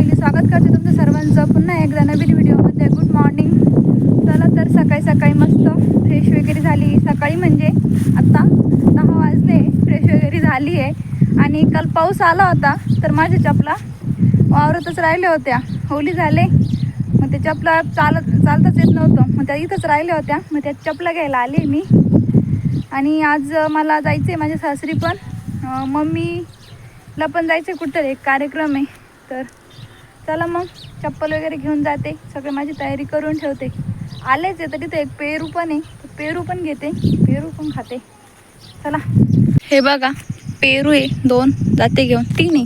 सायली स्वागत करते तुमचं सर्वांचं. पुन्हा एकदा नवीन व्हिडिओमध्ये गुड मॉर्निंग. चला तर सकाळी सकाळी मस्त फ्रेश वगैरे झाली. सकाळी म्हणजे आत्ता दहा वाजले फ्रेश वगैरे झाली आहे. आणि काल पाऊस आला होता तर माझ्या चपला वावरतच राहिल्या होत्या. होली झाले. मग त्या चपला चालत चालताच येत नव्हतं. मग त्या इथंच राहिल्या होत्या. मग त्या चपला घ्यायला आले मी. आणि आज मला जायचं आहे माझ्या सासरी पण. मम्मीला पण जायचं आहे कुठं एक कार्यक्रम आहे. तर चला मग चप्पल वगैरे घेऊन जाते. सगळे माझी तयारी करून ठेवते. आलेच आहे तर तिथे एक पेरू पण आहे. पेरू पण घेते. पेरू पण खाते. चला. हे बघा पेरू आहे दोन जाते घेऊन. तीन आहे.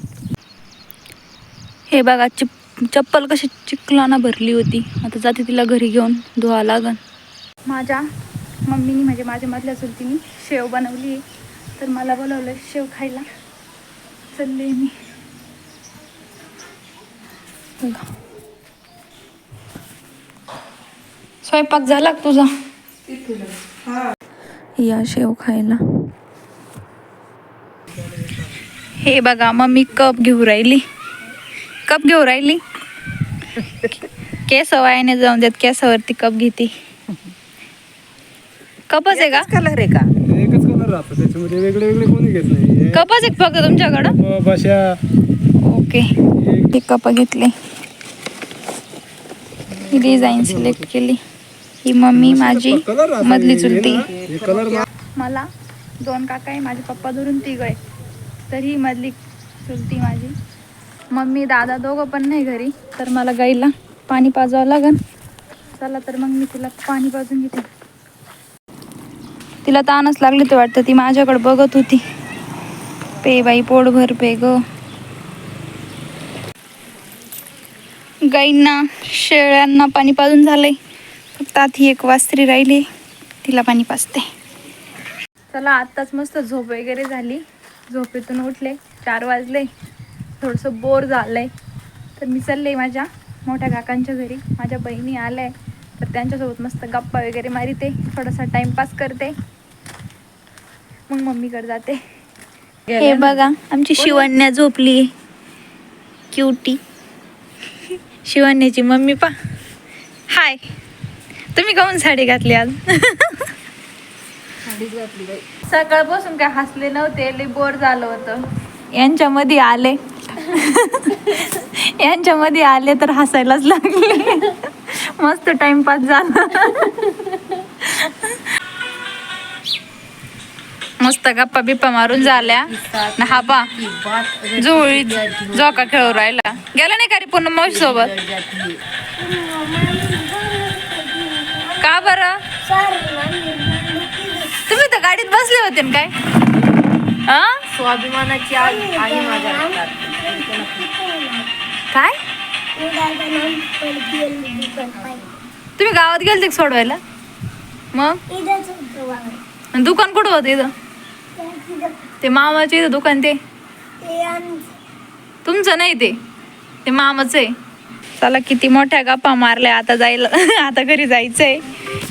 हे बघा चिप चप्पल कशी चिखलाना भरली होती. आता जाते तिला घरी घेऊन धुवा लागन. माझ्या मम्मीनी म्हणजे माझ्या मधल्या चुलतीने शेव बनवली आहे. तर मला बोलवलं शेव खायला. चालले मी. स्वयंपाक झाला का तुझा? या शेव खायला. हे बघा मम्मी कप घेऊ राहिली. कप घेऊ राहिली? केस वायाने जाऊन देत केसावरती कप घेते. कपच आहे का? कलर आहे का? एकच कलर राहतो त्याच्यामध्ये वेगळे वेगळे कोणी घेत नाही कपच आहे फक्त तुमच्याकडं? ओके. हे कप घेतले. ही डिझाईन सिलेक्ट केली. ही मम्मी माझी मधली चुलती. मला दोन काका आहे माझे पप्पा धरून तिघ आहे. तर ही मधली चुलती माझी. मम्मी दादा दोघं पण नाही घरी. तर मला गाईला पाणी पाजावं लागन. चला तर मग मी तिला पाणी पाजून घेते. तिला तानच लागली ते वाटतं. ती माझ्याकडे बघत होती. पे बाई पोटभर पे ग. गाईंना शेळ्यांना पाणी पाजून झालंय. फक्त आता ही एक वास्त्री राहिली तिला पाणी पाजते. चला आत्ताच मस्त झोप वगैरे झाली. झोपेतून उठले चार वाजले. थोडंसं बोर झालंय. तर मी चालले माझ्या मोठ्या काकांच्या घरी. माझ्या बहिणी आल्या तर त्यांच्यासोबत मस्त गप्पा वगैरे मारिते. थोडासा टाइमपास करते. मग मम्मीकडे जाते. हे बघा आमची शिवण्या झोपली क्युटी शिवण्याची मम्मी पा. हाय तुम्ही काऊन साडी घातली आज? सकाळपासून काय हसले नव्हते लई बोर झालं होतं. यांच्यामध्ये आले. यांच्यामध्ये आले तर हसायलाच लागले. मस्त टाइमपास झाला. मस्त गप्पा बिप्पा मारून झाल्या. न हा पा जुळी जोका खेळू राहिला. गेला नाही का रे पूर्ण मावशी सोबत? का बरं? तुम्ही तर गाडीत बसले होते ना काय? आ? स्वाभिमानाची. काय? तुम्ही गावात गेलते का सोडवायला? मग? दुकान कुठं होतं इथं? ते मामाचे इथं दुकान ते. तुमचं नाही ते. ते मामाचं आहे. चला किती मोठ्या गप्पा मारल्या आता जायला. आता घरी जायचंय.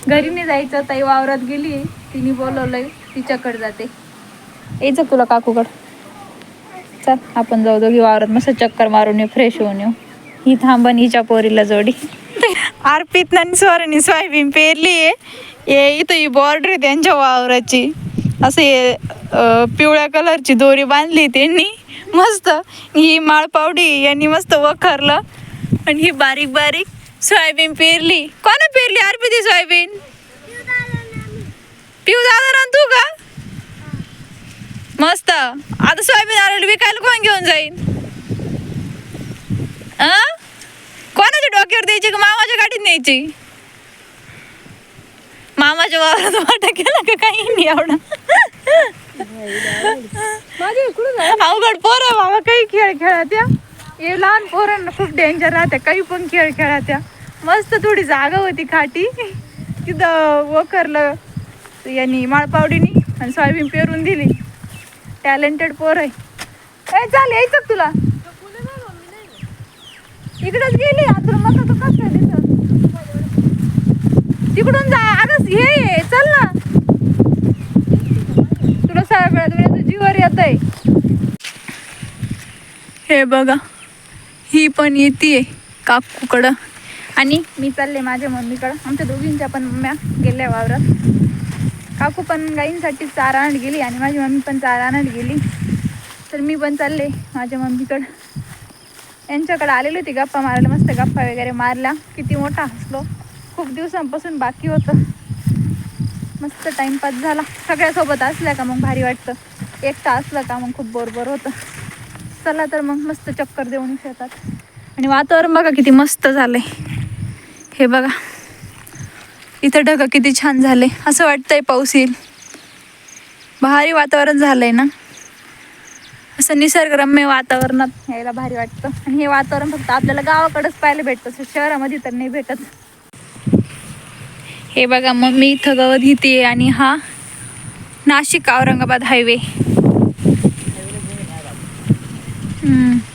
घरी नाही जायचं ताई वावरात गेली. तिने बोलवलंय तिच्याकडे जाते. यायचं तुला काकूकड. चल आपण जाऊ दोघी वावरात. मस्त चक्कर मारून येऊ फ्रेश होऊन येऊ. ही थांबन हिच्या पोरीला जोडी. अर्पित आणि स्वराने सोयाबीन पेरली आहे हे इथं ही बॉर्डर आहे त्यांच्या वावराची. असं हे पिवळ्या कलरची दोरी बांधली त्यांनी. मस्त. ही माळपावडी यांनी मस्त वखरलं. आणि ही बारीक बारीक सोयाबीन पेरली. कोणा पेरली अर्पिती सोयाबीन? पिऊ दादा ना तू का? मस्त. आता सोयाबीन आलेली विकायला कोण घेऊन जाईल आ? कोणाच्या डोक्यावर द्यायची का मामाच्या गाडीत न्यायची? मामाच्या वावरात वाटा केला का काही नाही एवढा? अवघड पोर बाबा काही खेळ खेळत्या. हे लहान पोरांना खूप डेंजर राहत्या काही पण खेळ खेळत्या. मस्त थोडी जागा होती खाटी. तिथं वखरलं यांनी माळपावडीनी आणि सोयाबीन पेरून दिली. टॅलेंटेड पोर आहे. ए चाल यायचं तुला? इकडंच गेली आता मग आता कसं तिकडून जा अगं हे ये, चल ना तुला सगळ्यात वेळेचं जीवर येत आहे हे बघा. ही पण येते काकूकडं. आणि मी चालले माझ्या मम्मीकडं. आमच्या दोघींच्या पण मम्म्या गेल्या वावरात. काकू पण गाईंसाठी चारा आणत गेली आणि माझी मम्मी पण चारा आणत गेली. तर मी पण चालले माझ्या मम्मीकडं. यांच्याकडे आलेली होती गप्पा मारायला मस्त गप्पा वगैरे मारल्या. किती मोठा हसलो. खूप दिवसांपासून बाकी होतं. मस्त टाईमपास झाला. सगळ्यासोबत असल्या का मग भारी वाटतं. एकटा असलं का मग खूप बोरबोर होतं. चला तर मग मस्त चक्कर देऊन येऊ शेतात आणि वातावरण बघा किती मस्त झालंय. हे बघा. इथं ढगं किती छान झाले. असं वाटतंय पाऊस येईल. भारी वातावरण झालंय ना? असं निसर्गरम्य वातावरणात यायला भारी वाटतं. आणि हे वातावरण फक्त आपल्याला गावाकडंच पाहायला भेटतं. असं शहरामध्ये तर नाही भेटत. हे बघा मग मी इथं गवत घेते आणि हा नाशिक औरंगाबाद हायवे. 嗯。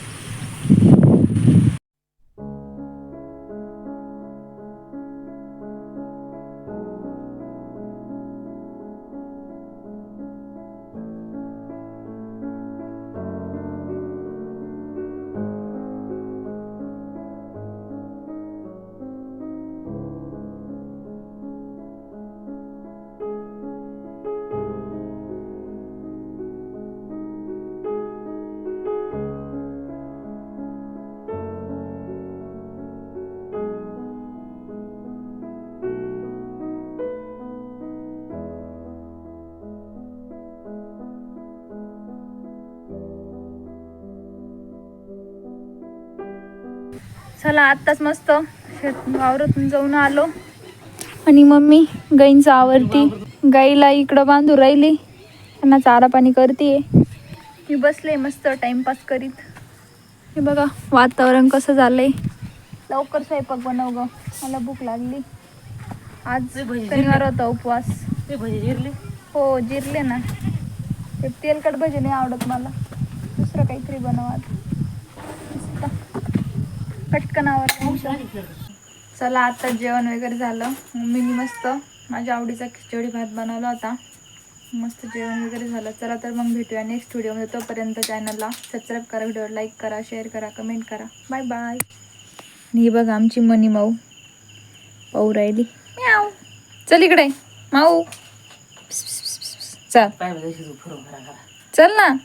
चला आत्ताच मस्त. शेत वावरातून जाऊन आलो. आणि मम्मी गाईंचं आवरती. गाईला इकडं बांधू राहिली. त्यांना चारा पाणी करते मी बसले मस्त टाइमपास करीत. हे बघा वातावरण कसं झालंय. लवकर स्वयंपाक बनव ग. मला भूक लागली. आज शनिवार होता उपवास. ते भजी जिरली. हो जिरले ना. ते तेलकट भजी नाही आवडत मला. दुसरं काहीतरी बनवा पटकन आवर चला आता जेवण वगैरे झालं. मम्मीनी मस्त माझ्या आवडीचा खिचडी भात बनवला होता. मस्त जेवण वगैरे झालं. चला तर मग भेटूया नेक्स्ट व्हिडिओमध्ये तोपर्यंत चॅनलला सबस्क्राईब करा व्हिडिओ लाईक करा शेअर करा कमेंट करा. बाय बाय ही बघा आमची मनी माऊ. पाहू राहिली. म्याव. चल इकडे. माऊ. चल. चल ना.